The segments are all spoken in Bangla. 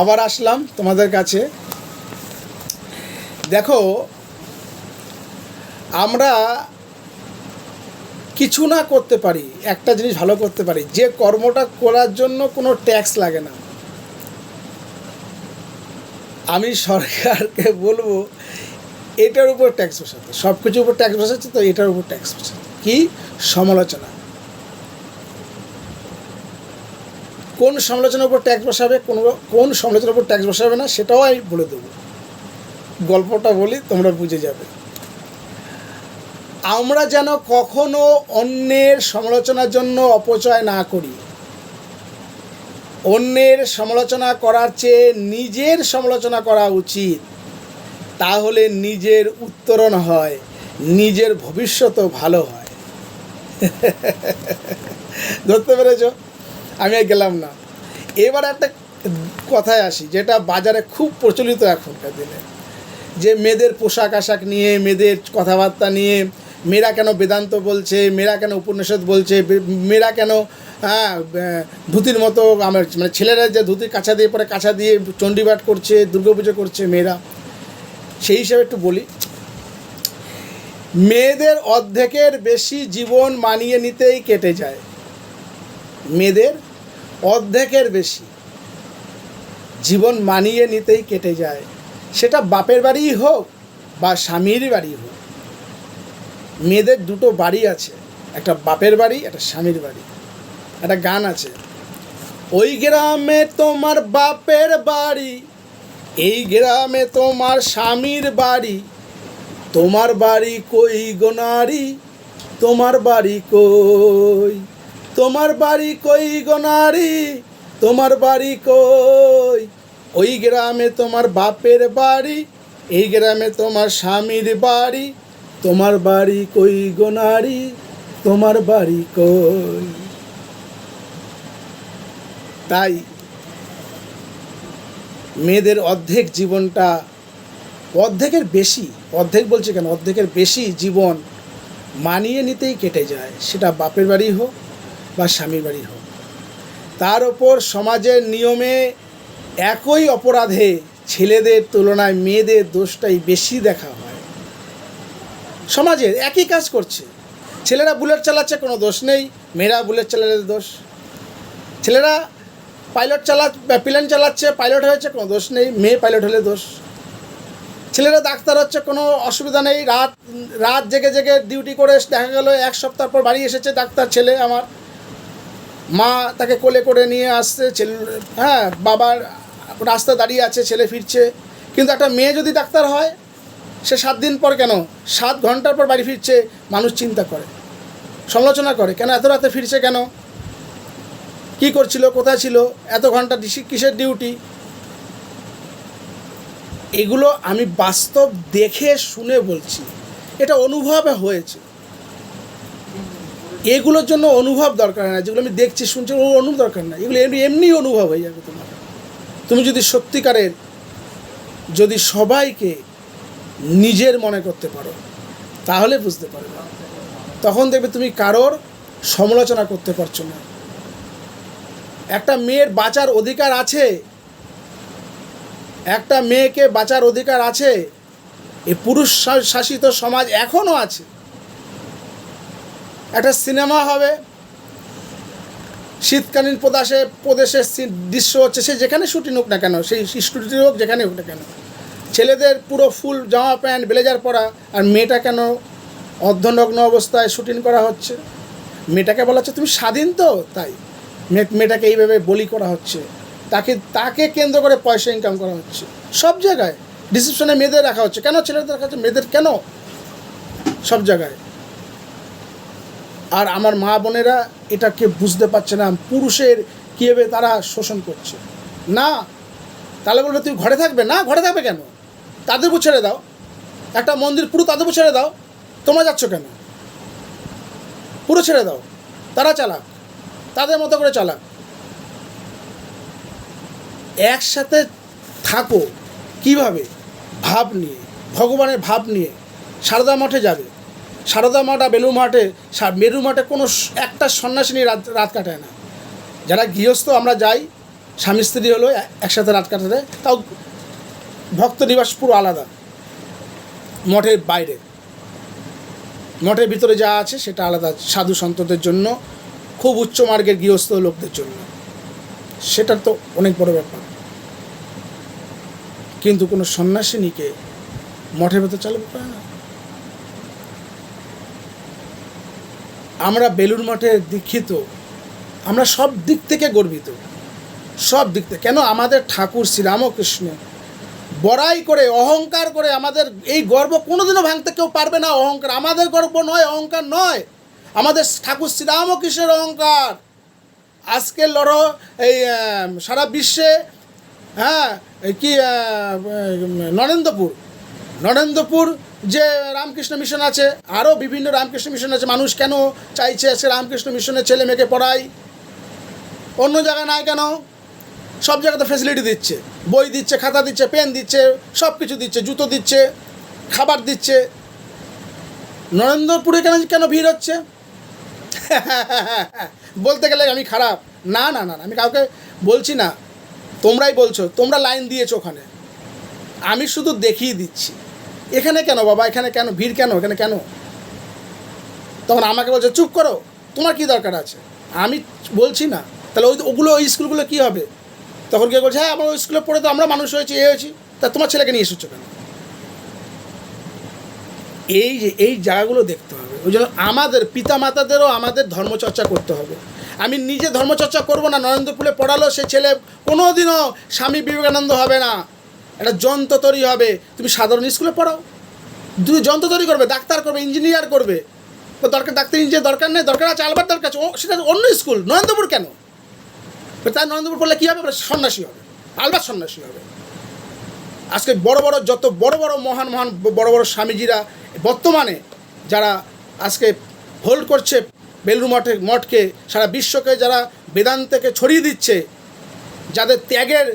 আবার আসলাম তোমাদের কাছে। দেখো, আমরা কিছু না করতে পারি, একটা জিনিস ভালো করতে পারি, যে কর্মটা করার জন্য কোনো ট্যাক্স লাগে না। আমি সরকারকে বলব, এটার উপর ট্যাক্স বসাতে। সব কিছুর উপর ট্যাক্স বসাচ্ছে, তো এটার উপর ট্যাক্স বসাতে। কি? সমালোচনা। কোন সমালোচনার উপর ট্যাক্স বসাবে, কোন কোন সমালোচনার উপর ট্যাক্স বসাবে না, সেটাও আমি বলে দেবো। গল্পটা বলি, তোমরা বুঝে যাবে। আমরা যেন কখনো অন্যের সমালোচনার জন্য অপচয় না করি। অন্যের সমালোচনা করার চেয়ে নিজের সমালোচনা করা উচিত। তাহলে নিজের উত্তরণ হয়, নিজের ভবিষ্যতও ভালো হয়। ধরতে পেরেছ? আমি আর গেলাম না। এবার একটা কথায় আসি, যেটা বাজারে খুব প্রচলিত এখনকার দিনে। যে মেয়েদের পোশাক আশাক নিয়ে, মেয়েদের কথাবার্তা নিয়ে, মেয়েরা কেন বেদান্ত বলছে, মেয়েরা কেন উপনিষদ বলছে মেয়েরা কেন হ্যাঁ ধুতির মতো আমার মানে ছেলেরা যে ধুতির কাছা দিয়ে পরে কাছা দিয়ে চণ্ডীপাঠ করছে, দুর্গাপুজো করছে মেয়েরা। সেই হিসাবে একটু বলি, মেয়েদের অর্ধেকের বেশি জীবন মানিয়ে নিতেই কেটে যায়। মেয়েদের অর্ধেকের বেশি জীবন মানিয়ে নিতেই কেটে যায়। সেটা বাপের বাড়িই হোক বা স্বামীর বাড়ি হোক, মেয়েদের দুটো বাড়ি আছে, একটা বাপের বাড়ি, একটা স্বামীর বাড়ি। একটা গান আছে, ওই গ্রামে তোমার বাপের বাড়ি, এই গ্রামে তোমার স্বামীর বাড়ি, তোমার বাড়ি কই গোনারি তোমার বাড়ি কই? তোমার বাড়ি কই গোনারি তোমার বাড়ি কই? ওই গ্রামে তোমার বাপের বাড়ি, এই গ্রামে তোমার স্বামীর বাড়ি। তোমার বাড়ি কই গোনারি তোমার বাড়ি কই? তাই মেয়েদের অর্ধেক জীবনটা অর্ধেকের বেশি, অর্ধেক বলছে কেন? অর্ধেকের বেশি জীবন মানিয়ে নিতেই কেটে যায়। সেটা বাপের বাড়ি হোক বা স্বামীর বাড়ি হোক। তার ওপর সমাজের নিয়মে একই অপরাধে ছেলেদের তুলনায় মেয়েদের দোষটাই বেশি দেখা হয়। সমাজের একই কাজ করছে। ছেলেরা বুলেট চালাচ্ছে, কোনো দোষ নেই। মেয়েরা বুলেট চালালে দোষ। ছেলেরা পাইলট চালা প্লেন চালাচ্ছে, পাইলট হয়েছে, কোনো দোষ নেই। মেয়ে পাইলট হলে দোষ। ছেলেরা ডাক্তার হচ্ছে, কোনো অসুবিধা নেই। রাত রাত জেগে জেগে ডিউটি করে দেখা গেল, এক সপ্তাহ পর বাড়ি এসেছে ডাক্তার ছেলে আমার। মা তাকে কোলে করে নিয়ে আসছে, ছেলে হ্যাঁ বাবার রাস্তায় দাঁড়িয়ে আছে, ছেলে ফিরছে। কিন্তু একটা মেয়ে যদি ডাক্তার হয়, সে সাত দিন পর কেন? সাত ঘণ্টার পর বাড়ি ফিরছে, মানুষ চিন্তা করে, সমালোচনা করে, কেন এত রাতে ফিরছে কেন? কি করছিল, কোথায় ছিল? এত ঘণ্টা কিসের ডিউটি? এগুলো আমি বাস্তব দেখে শুনে বলছি। এটা অনুভবে হয়েছে। এগুলোর জন্য অনুভব দরকার না, যেগুলো আমি দেখছি, শুনছি ওর অনুভব দরকার না। এগুলো এমনি এমনি অনুভব হয়ে যাবে তোমার। তুমি যদি সত্যিকারের, যদি সবাইকে নিজের মনে করতে পারো, তাহলে বুঝতে পারবে তখন দেখবে তুমি কারোর সমালোচনা করতে পারছ না। একটা মেয়ের বাঁচার অধিকার আছে, একটা মেয়েকে বাঁচার অধিকার আছে এই পুরুষ শাসিত সমাজ এখনও আছে। একটা সিনেমা হবে। শীতকালীন প্রদেশে, প্রদেশের দৃশ্য হচ্ছে সে যেখানে শুটিং হোক না কেন, সেই স্টুডিও হোক যেখানে হোক না কেন। ছেলেদের পুরো ফুল জামা প্যান্ট, ব্লেজার পরা, আর মেয়েটা কেন অর্ধনগ্ন অবস্থায় শুটিং করা হচ্ছে? মেয়েটাকে বলা হচ্ছে, তুমি স্বাধীন তো? তাই। মেয়ে- মেয়েটাকে এইভাবে বলি করা হচ্ছে। তাকে তাকে কেন্দ্র করে পয়সা ইনকাম করা হচ্ছে। সব জায়গায়। ডিসিপশনে মেয়েদের রাখা হচ্ছে। কেন ছেলেদের রাখা হচ্ছে? মেয়েদের কেন? সব জায়গায়। আর আমার মা বোনেরা এটাকে বুঝতে পারছে না, পুরুষের কীভাবে তারা শোষণ করছে। না, তাহলে বলবে তুই ঘরে থাকবে? না, ঘরে থাকবে কেন? তাদের ছেড়ে দাও। একটা মন্দির পুরো তাদের ছেড়ে দাও। তোমরা যাচ্ছ কেন? পুরো ছেড়ে দাও। তারা চালাক। তাদের মতো করে চালাক। একসাথে থাকো। কীভাবে? ভাব নিয়ে, ভগবানের ভাব নিয়ে, সারদা মঠে যাবে। সারদা মঠ আর বেলু মাঠে মেরু মাঠে কোনো একটা সন্ন্যাসিনী রাত রাত কাটায় না। যারা গৃহস্থ, আমরা যাই, স্বামী স্ত্রী হলো একসাথে রাত কাটাতে, তাও ভক্ত নিবাস পুরো আলাদা। মঠের বাইরে। মঠের ভিতরে যা আছে, সেটা আলাদা সাধু সন্তদের জন্য, খুব উচ্চ মার্গের গৃহস্থ লোকদের জন্য। সেটা তো অনেক বড় ব্যাপার। কিন্তু কোনো সন্ন্যাসিনীকে মঠের ভেতর চালু করে না? আমরা বেলুর মঠে দীক্ষিত, আমরা সব দিক থেকে গর্বিত। সব দিক থেকে। কেন? আমাদের ঠাকুর শ্রীরামকৃষ্ণ বড়াই করে, অহংকার করে আমাদের এই গর্ব কোনোদিনও ভাঙতে কেউ পারবে না অহংকার। আমাদের গর্ব নয়, অহংকার নয়। আমাদের ঠাকুর শ্রীরামকৃষ্ণের অহংকার। আজকে লড়ো, এই সারা বিশ্বে হ্যাঁ কি নরেন্দ্রপুর নরেন্দ্রপুর যে রামকৃষ্ণ মিশন আছে আরও বিভিন্ন রামকৃষ্ণ মিশন আছে মানুষ কেন চাইছে সে রামকৃষ্ণ মিশনের ছেলে মেয়েকে পড়ায়? অন্য জায়গায় নাই কেন? সব জায়গাতে ফেসিলিটি দিচ্ছে। বই দিচ্ছে খাতা দিচ্ছে পেন দিচ্ছে সব কিছু দিচ্ছে জুতো দিচ্ছে খাবার দিচ্ছে। নরেন্দ্রপুরে কেন কেন ভিড় হচ্ছে? বলতে গেলে আমি খারাপ। না না না, আমি কাউকে বলছি না। তোমরাই বলছো তোমরা লাইন দিয়েছ ওখানে। আমি শুধু দেখিয়ে দিচ্ছি। এখানে কেন বাবা? এখানে কেন? ভিড় কেন? এখানে কেন? তখন আমাকে বলছে, চুপ করো, তোমার কি দরকার আছে? আমি বলছি না। তাহলে ওই ওগুলো, ওই স্কুলগুলো কী হবে? তখন কে বলছে হ্যাঁ আমরা ওই স্কুলে পড়ে তো আমরা মানুষ হয়েছি, এ হয়েছি। তা তোমার ছেলেকে নিয়ে এসেছ কেন? এই যে, এই জায়গাগুলো দেখতে হবে। ওই জন্য আমাদের পিতা মাতাদেরও আমাদের ধর্মচর্চা করতে হবে। আমি নিজে ধর্মচর্চা করব না, নরেন্দ্রপুরে পড়ালো সে ছেলে কোনো দিনও স্বামী বিবেকানন্দ হবে না। একটা যন্ত্র তৈরি হবে। তুমি সাধারণ স্কুলে পড়াও। তুমি যন্ত্র তৈরি করবে, ডাক্তার করবে ইঞ্জিনিয়ার করবে। দরকার, ডাক্তার ইঞ্জিনিয়ার দরকার নেই, দরকার আছে আলবার দরকার আছে। সেটা অন্য স্কুল, নরেন্দ্রপুর কেন? তাই নরেন্দ্রপুর পড়লে কী হবে? সন্ন্যাসী হবে। আলবার সন্ন্যাসী হবে। আজকে বড় বড়, যত বড় বড় মহান মহান, বড় বড় স্বামীজিরা বর্তমানে যারা আজকে হোল্ড করছে বেলুর মঠে, মঠকে, সারা বিশ্বকে যারা বেদান্তকে ছড়িয়ে দিচ্ছে, যাদের ত্যাগের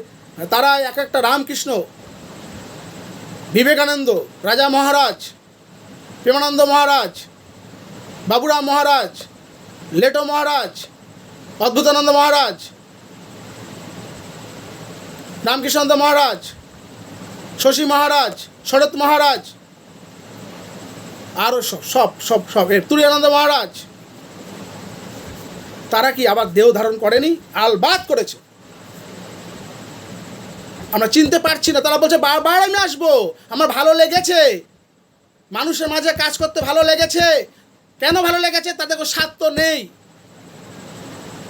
তারা এক একটা রামকৃষ্ণ, বিবেকানন্দ, রাজা মহারাজ, প্রেমানন্দ মহারাজ, বাবুরাম মহারাজ, লেটো মহারাজ, অদ্ভুতানন্দ মহারাজ, রামকৃষ্ণানন্দ মহারাজ, শশী মহারাজ, শরৎ মহারাজ আরও সব সব সব সব এর তুরিয়ানন্দ মহারাজ। তারা কি আবার দেহ ধারণ করেনি? আলবাদ করেছে। আমরা চিনতে পারছি না। তারা বলছে, বারবার আমি আসব। আমার ভালো লেগেছে। মানুষের মাঝে কাজ করতে ভালো লেগেছে। কেন ভালো লেগেছে? তাদের কোনো স্বার্থ নেই।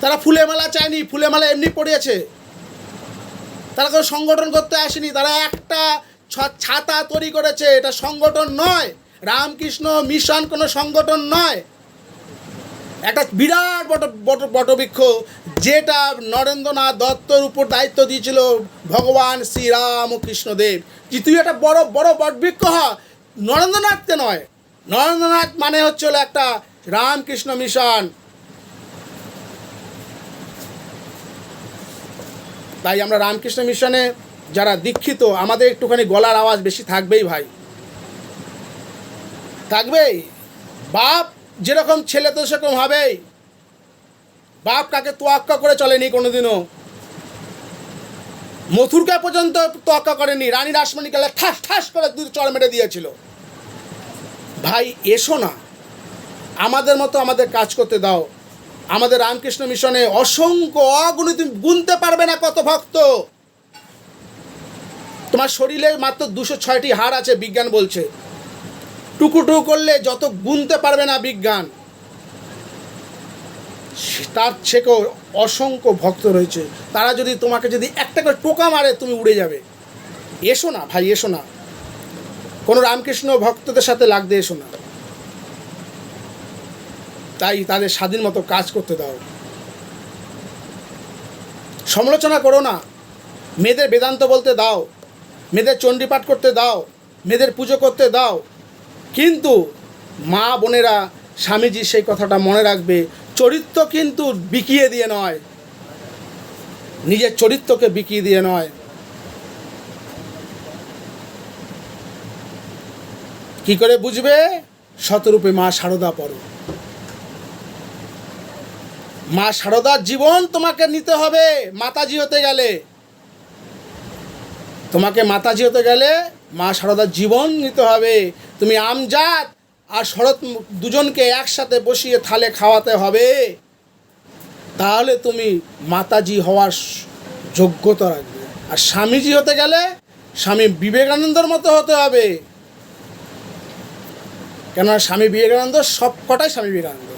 তারা ফুলে মালা চায়নি। ফুলে মালা এমনি পড়িয়েছে। তারা কোনো সংগঠন করতে আসেনি। তারা একটা ছাতা তৈরি করেছে। এটা সংগঠন নয়। রামকৃষ্ণ মিশন কোনো সংগঠন নয়। একটা বিরাট বট বট, বটবৃক্ষ যেটা নরেন্দ্রনাথ দত্তর উপর দায়িত্ব দিয়েছিল ভগবান শ্রীরামকৃষ্ণদেব। যে তুই একটা বড় বড় বটবৃক্ষ হ, নরেন্দ্রনাথকে নয়। নরেন্দ্রনাথ মানে হচ্ছে একটা রামকৃষ্ণ মিশন। তাই আমরা রামকৃষ্ণ মিশনে যারা দীক্ষিত, আমাদের একটুখানি গলার আওয়াজ বেশি থাকবেই ভাই। থাকবেই? বাপ যেরকম ছেলে তো সেরকম হবেই। বাপ কাকে তোয়াক্কা করে চলেনি কোনোদিনও। মথুরকে পর্যন্ত তোয়াক্কা করেনি, রানী রাসমণি কালে ঠাস ঠাস করে দুই চড় মেরে দিয়েছিল। ভাই, এসো না। আমাদের মতো আমাদের কাজ করতে দাও। আমাদের রামকৃষ্ণ মিশনে অসংখ্য অগণিত গুনতে পারবে না কত ভক্ত। তোমার শরীরে মাত্র দুশো ছয়টি হাড় আছে, বিজ্ঞান বলছে। টুকু টুকু করলে যত গুনতে পারবে না বিজ্ঞান, তার থেকেও অসংখ্য ভক্ত রয়েছে। তারা যদি তোমাকে যদি একটা করে টোকা মারে, তুমি উড়ে যাবে। এসো না ভাই, এসো না। কোনো রামকৃষ্ণ ভক্তদের সাথে লাগতে এসো না। তাই তাদের স্বাধীন মতো কাজ করতে দাও। সমালোচনা করো না। মেয়েদের বেদান্ত বলতে দাও। মেয়েদের চণ্ডীপাঠ করতে দাও। মেয়েদের পুজো করতে দাও। কিন্তু মা বোনেরা, স্বামীজি সেই কথাটা মনে রাখবে, চরিত্র কিন্তু বিকিয়ে দিয়ে নয়। নিজের চরিত্রকে বিকিয়ে দিয়ে নয়। কি করে বুঝবে? শতরূপে মা সারদা পড়ো। মা সারদার জীবন তোমাকে নিতে হবে, মাতাজি হতে গেলে। তোমাকে মাতাজি হতে গেলে মা সারদার জীবন নিতে হবে। তুমি আমজাত আর শরৎ দুজনকে একসাথে বসিয়ে থালে খাওয়াতে হবে। তাহলে তুমি মাতাজি হওয়ার যোগ্যতা রাখবে। আর স্বামীজি হতে গেলে স্বামী বিবেকানন্দর মতো হতে হবে। কেননা স্বামী বিবেকানন্দ সব কটাই স্বামী বিবেকানন্দ।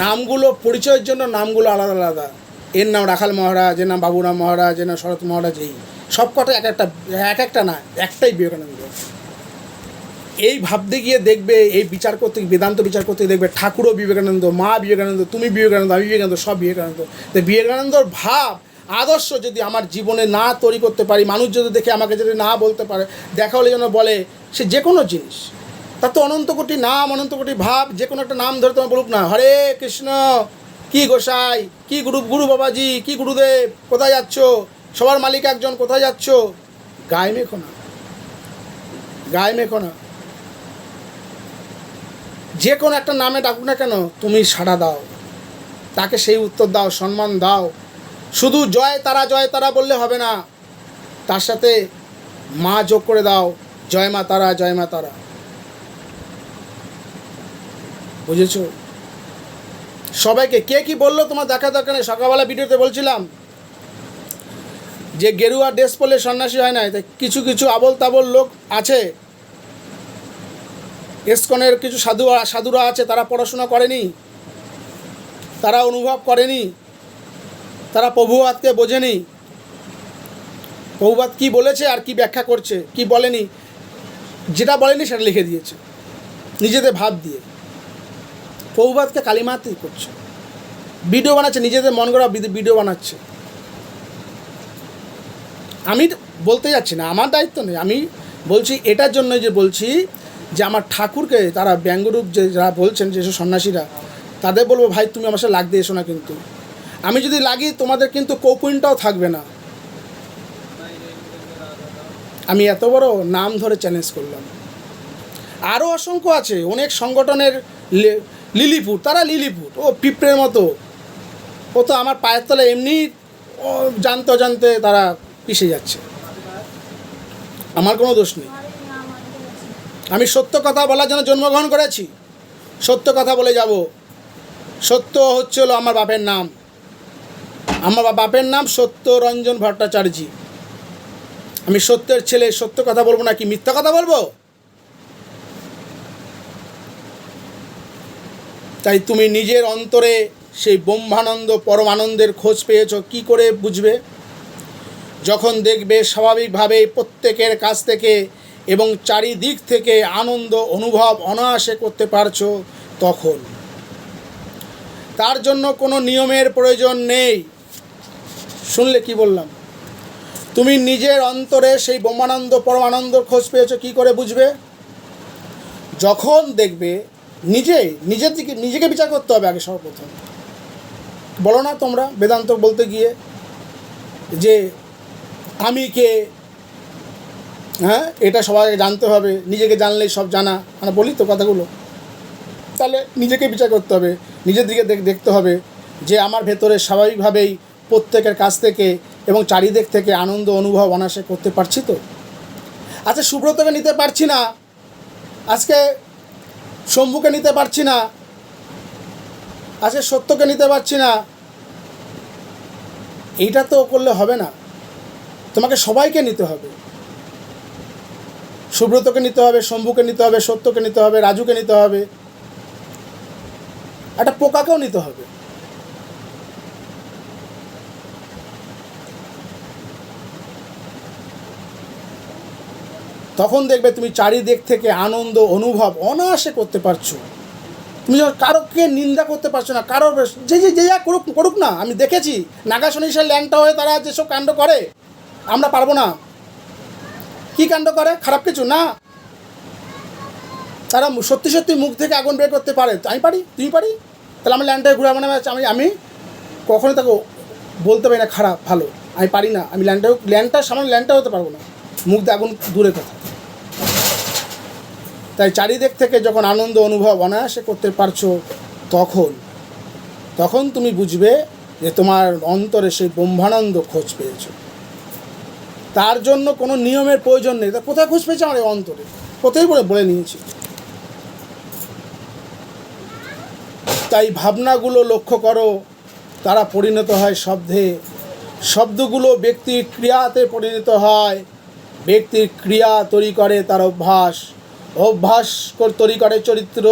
নামগুলো, পরিচয়ের জন্য নামগুলো আলাদা আলাদা। এর নাম রাখাল মহারাজ, এর নাম বাবুরাম মহারাজ, এর নাম শরৎ মহারাজ, এই। সব কটা এক একটা এক একটা না, একটাই বিবেকানন্দ এই ভাবতে গিয়ে দেখবে, এই বিচার করতে, বেদান্ত বিচার করতে দেখবে, ঠাকুরও বিবেকানন্দ মা বিবেকানন্দ তুমি বিবেকানন্দ আমি বিবেকানন্দ সব বিবেকানন্দ তো বিবেকানন্দর ভাব, আদর্শ যদি আমার জীবনে না তৈরি করতে পারি, মানুষ যদি দেখে আমাকে যদি না বলতে পারে দেখা হলে যেন বলে, সে যে কোনো জিনিস। তার তো অনন্ত কোটি নাম, অনন্ত কোটি ভাব যে কোনো একটা নাম ধরে তোমার বলুক না, হরে কৃষ্ণ, কি গোসাই, কি গুরু গুরু বাবাজি, কি গুরুদেব, কোথায় যাচ্ছ? সবার মালিক একজন, কোথায় যাচ্ছ? গায়ে মেখো না। গায়ে মেখো না। যে কোনো একটা নামে ডাকুক না কেন, তুমি সাড়া দাও। তাকে সেই উত্তর দাও, সম্মান দাও। শুধু জয় তারা জয় তারা বললে হবে না। তার সাথে মা যোগ করে দাও। জয় মা তারা, জয় মা তারা। বুঝেছ? সবাইকে কে কি বলল তোমার দেখা দরকার নেই। সকালবেলা ভিডিওতে বলছিলাম যে গেরুয়া ড্রেস পরলে সন্ন্যাসী হয় না, তাই কিছু কিছু আবল তাবল লোক আছে। এসকনের কিছু সাধু, সাধুরা আছে, তারা পড়াশোনা করেনি, তারা অনুভব করেনি, তারা প্রভুবাদকে বোঝেনি। প্রভুবাদ কি বলেছে আর কি ব্যাখ্যা করছে, কি বলেনি, যেটা বলেনি সেটা লিখে দিয়েছে, নিজেদের ভাব দিয়ে। প্রভুবাদকে কালিমাতি করছে। ভিডিও বানাচ্ছে, নিজেদের মন করা ভিডিও বানাচ্ছে। আমি বলতে যাচ্ছি না, আমার দায়িত্ব নেই। আমি বলছি, এটার জন্য যে বলছি যে আমার ঠাকুরকে, তারা ব্যঙ্গরূপ যে যারা বলছেন যেসব সন্ন্যাসীরা, তাদের বলব, ভাই, তুমি আমার সাথে লাগতে এসো না কিন্তু। আমি যদি লাগি, তোমাদের কিন্তু কৌপুনটাও থাকবে না। আমি এত বড় নাম ধরে চ্যালেঞ্জ করলাম। আরও অসংখ্য আছে, অনেক সংগঠনের লে- লিলিপুট তারা লিলিপুট ও পিঁপড়ের মতো। ও তো আমার পায়ের তলে এমনি জানতে অজান্তে তারা পিষে যাচ্ছে। আমার কোনো দোষ নেই। আমি সত্য কথা বলার জন্য জন্মগ্রহণ করেছি। সত্য কথা বলে যাব। সত্য হচ্ছে হলো আমার বাপের নাম। আমার বাপের নাম সত্য রঞ্জন ভট্টাচার্য। আমি সত্যের ছেলে, সত্য কথা বলব না কি মিথ্যা কথা বলব? তাই তুমি নিজের অন্তরে সেই ব্রহ্মানন্দ, পরমানন্দের খোঁজ পেয়েছ, কি করে বুঝবে? যখন দেখবে স্বাভাবিকভাবে প্রত্যেকের কাছ থেকে এবং চারিদিক থেকে আনন্দ, অনুভব, অনায়াসে করতে পারছ তখন। তার জন্য কোনো নিয়মের প্রয়োজন নেই। শুনলে কি বললাম? তুমি নিজের অন্তরে সেই ব্রহ্মানন্দ, পরমানন্দ খোঁজ পেয়েছ, কি করে বুঝবে? যখন দেখবে নিজে নিজের দিকে নিজেকে বিচার করতে হবে আগে সর্বপ্রথম। বলো না তোমরা, বেদান্ত বলতে গিয়ে যে আমি কে? হ্যাঁ এটা সবাইকে জানতে হবে, নিজেকে জানলেই সব জানা। মানে বলি তো কথাগুলো। তাহলে নিজেকে বিচার করতে হবে, নিজের দিকে দেখ- দেখতে হবে যে আমার ভেতরে স্বাভাবিকভাবেই প্রত্যেকের কাছ থেকে এবং চারিদিক থেকে আনন্দ, অনুভব, অনায়াসে করতে পারছি তো। আচ্ছা সুব্রতকে নিতে পারছি না। আজকে শম্ভুকে নিতে পারছি না। আজকে সত্যকে নিতে পারছি না। এইটা তো করলে হবে না। তোমাকে সবাইকে নিতে হবে। সুব্রতকে নিতে হবে, শম্ভুকে নিতে হবে, সত্যকে নিতে হবে, রাজুকে নিতে হবে। একটা পোকাকেও নিতে হবে। তখন দেখবে তুমি চারিদিক থেকে আনন্দ, অনুভব, অনায়াসে করতে পারছ। তুমি যখন কারোকে নিন্দা করতে পারছ না, কারোর যে যে যে যা করুক করুক না, আমি দেখেছি নাগা সনিষের ল্যাংটা হয়ে তারা যেসব কাণ্ড করে আমরা পারব না। কি কাণ্ড করে? খারাপ কিছু? না। তারা সত্যি সত্যি মুখ থেকে আগুন বের করতে পারে। আমি পারি? তুমি পারি? তাহলে আমি ল্যান্ডটায় ঘুরে মানে আমি আমি কখনোই তাকে বলতে পারি না খারাপ, ভালো। আমি পারি না। আমি ল্যান্ডটাও ল্যান্ডটার সামনে ল্যান্ডটা হতে পারব না। মুখ দিয়ে আগুন দূরে কথা। তাই চারিদিক থেকে যখন আনন্দ, অনুভব, অনায়াসে করতে পারছ, তখন তখন তুমি বুঝবে যে তোমার অন্তরে সেই ব্রহ্মানন্দ খোঁজ পেয়েছ। তার জন্য কোনো নিয়মের প্রয়োজন নেই। তা কোথায় খোঁজ পেয়েছে আমার অন্তরে? কোথায় বলে বলে নিয়েছি? তাই ভাবনাগুলো লক্ষ্য করো। তারা পরিণত হয় শব্দে। শব্দগুলো ব্যক্তির ক্রিয়াতে পরিণত হয়। ব্যক্তির ক্রিয়া তৈরি করে তার অভ্যাস। অভ্যাস তৈরি করে চরিত্র।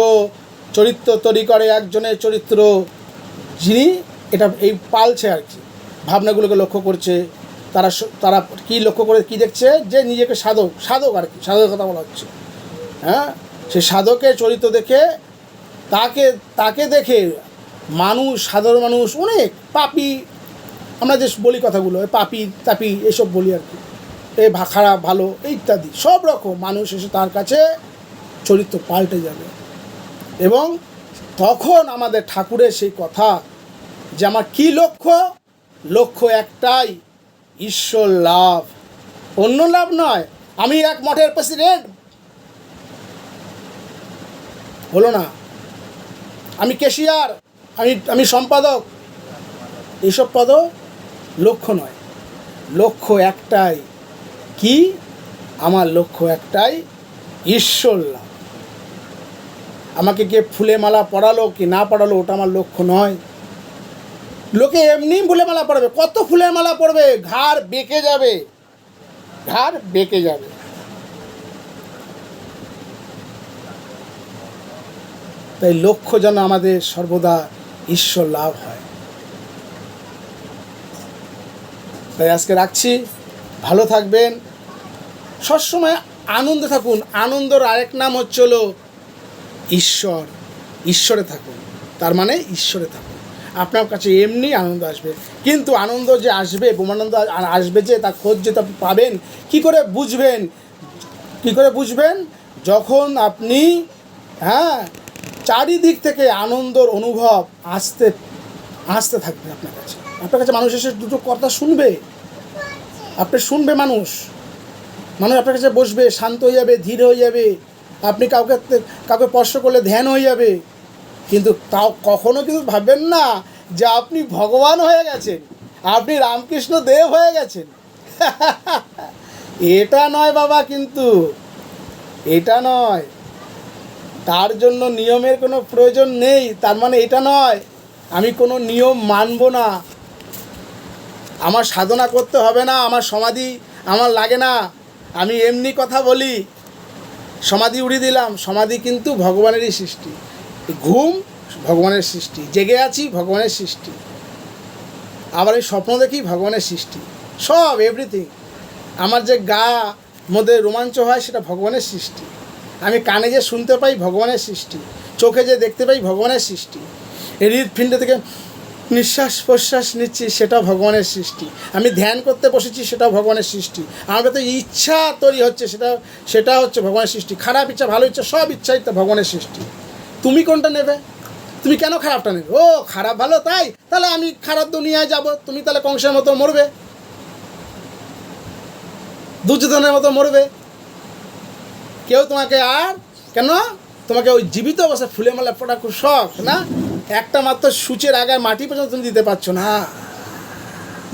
চরিত্র তৈরি করে একজনের চরিত্র। যিনি এটা এই পালছে আর কি। ভাবনাগুলোকে লক্ষ্য করছে। তারা তারা কি লক্ষ্য করে, কি দেখছে? যে নিজেকে সাধক সাধক আর কি সাধকের কথা বলা হচ্ছে। হ্যাঁ? সে সাধকের চরিত্র দেখে তাকে তাকে দেখে মানুষ, সাধারণ মানুষ অনেক পাপি। আমরা যে বলি কথাগুলো পাপি, তাপি, এসব বলি আর কি। এ খারাপ, ভালো, ইত্যাদি। সব রকম মানুষ এসে তার কাছে চরিত্র পাল্টে যাবে। এবং তখন আমাদের ঠাকুরের সেই কথা যে আমার কী লক্ষ্য? লক্ষ্য একটাই ঈশ্বর লাভ। অন্য লাভ নয়। আমি এক মঠের প্রেসিডেন্ট হলো না। আমি কেশিয়ার আমি আমি সম্পাদক। এইসব পদ লক্ষ্য নয়। লক্ষ্য একটাই। কি? আমার লক্ষ্য একটাই ঈশ্বর লাভ। আমাকে কে ফুলে মালা পড়ালো, কি না পড়ালো, ওটা আমার লক্ষ্য নয়। লোকে এমনি ফুলে মালা পড়বে, কত ফুলের মালা পড়বে? ঘাড় বেঁকে যাবে, ঘাড় বেঁকে যাবে। তাই লক্ষ্য যেন আমাদের সর্বদা ঈশ্বর লাভ হয়। তাই আজকে রাখছি, ভালো থাকবেন, সবসময় আনন্দে থাকুন। আনন্দর আরেক নাম হচ্ছে হলো ঈশ্বর, ঈশ্বরে থাকুন। তার মানে ঈশ্বরে থাকুন। আপনার কাছে এমনি আনন্দ আসবে। কিন্তু আনন্দ যে আসবে, ব্রহ্মানন্দ আ- আসবে যে তার খোঁজ যে পাবেন, কি করে বুঝবেন? কি করে বুঝবেন? যখন আপনি হ্যাঁ চারিদিক থেকে আনন্দর অনুভব আসতে আসতে থাকবে আপনার কাছে। আপনার কাছে মানুষ এসে দুটো কথা শুনবে। আপনি শুনবে মানুষ। মানুষ আপনার কাছে বসবে, শান্ত হয়ে যাবে, ধীর হয়ে যাবে। আপনি কাউকে কাউকে স্পর্শ করলে ধ্যান হয়ে যাবে। কিন্তু তাও কখনো কিন্তু ভাববেন না যে আপনি ভগবান হয়ে গেছেন। আপনি রামকৃষ্ণ দেব হয়ে গেছেন। এটা নয় বাবা কিন্তু। এটা নয়। তার জন্য নিয়মের কোনো প্রয়োজন নেই। তার মানে এটা নয়। আমি কোনো নিয়ম মানব না। আমার সাধনা করতে হবে না। আমার সমাধি আমার লাগে না। আমি এমনি কথা বলি। সমাধি উড়িয়ে দিলাম। সমাধি কিন্তু ভগবানেরই সৃষ্টি। ঘুম ভগবানের সৃষ্টি জেগে আছি ভগবানের সৃষ্টি আবার এই স্বপ্ন দেখি ভগবানের সৃষ্টি সব এভরিথিং আমার যে গা মধ্যে রোমাঞ্চ হয় সেটা ভগবানের সৃষ্টি আমি কানে যে শুনতে পাই ভগবানের সৃষ্টি চোখে যে দেখতে পাই ভগবানের সৃষ্টি হৃদপিণ্ড থেকে নিঃশ্বাস প্রশ্বাস নিচ্ছি সেটা ভগবানের সৃষ্টি আমি ধ্যান করতে বসেছি সেটা ভগবানের সৃষ্টি আমার তো ইচ্ছা তৈরি হচ্ছে সেটা সেটা হচ্ছে ভগবানের সৃষ্টি খারাপ ইচ্ছা ভালো ইচ্ছা সব ইচ্ছাই তো ভগবানের সৃষ্টি তুমি কোনটা নেবে? তুমি কেন খারাপটা নেবে? ও, খারাপ ভালো, তাই? তাহলে আমি খারাপ দুনিয়ায় যাব, তুমি তাহলে কংসের মতো মরবে। দুর্যোধনের মতো মরবে। কেউ তোমাকে আর, কেন? তোমাকে ওই জীবিত অবস্থায় ফুলে মালা পড়া খুব শখ, না? একটা মাত্র সূচের আগায় মাটি পর্যন্ত তুমি দিতে পারছ না।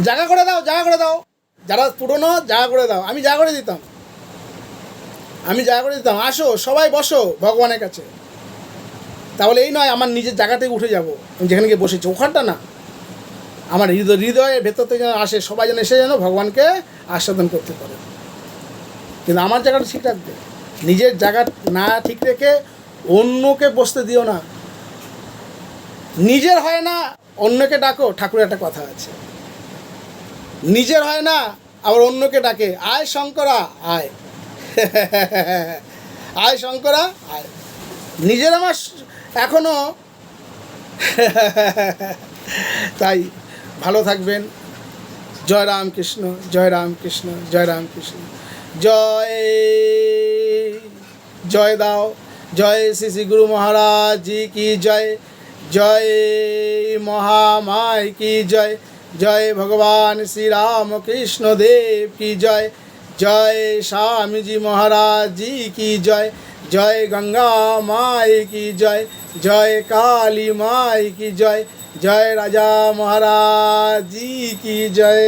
জায়গা করে দাও জায়গা করে দাও। যারা পুরনো জায়গা করে দাও। আমি জায়গা করে দিতাম। আমি জায়গা করে দিতাম। আসো, সবাই বসো ভগবানের কাছে। তাহলে এই নয়, আমার নিজের জায়গা থেকে উঠে যাব। যেখানে গিয়ে বসেছি, ওখানটা না। আমার হৃদয়, হৃদয়ের ভেতর থেকে যেন আসে, সবাই যেন এসে যেন ভগবানকে আস্বাদন করতে পারে। কিন্তু আমার জায়গাটা ঠিক রাখবে। নিজের জায়গা না ঠিক রেখে অন্যকে বসতে দিও না। নিজের হয় না, অন্যকে ডাকো, ঠাকুরের একটা কথা আছে। নিজের হয় না, আবার অন্যকে ডাকে, আয় শঙ্করা, আয়। আয় শঙ্করা, আয়। নিজের আমার স- এখনও? তাই, ভালো থাকবেন। জয় রামকৃষ্ণ জয় রামকৃষ্ণ জয় রামকৃষ্ণ। জয় জয় দাও। জয় শ্রী শ্রী গুরু মহারাজ কি জয়? জয় মহামায় কি জয়? জয় ভগবান শ্রী রাম কৃষ্ণ দেব কি জয়? জয় স্বামীজি মহারাজ কি জয়? জয় গঙ্গা মাই কি জয় জয় কালী মাই কি জয় জয় রাজা মহারাজ জি কি জয়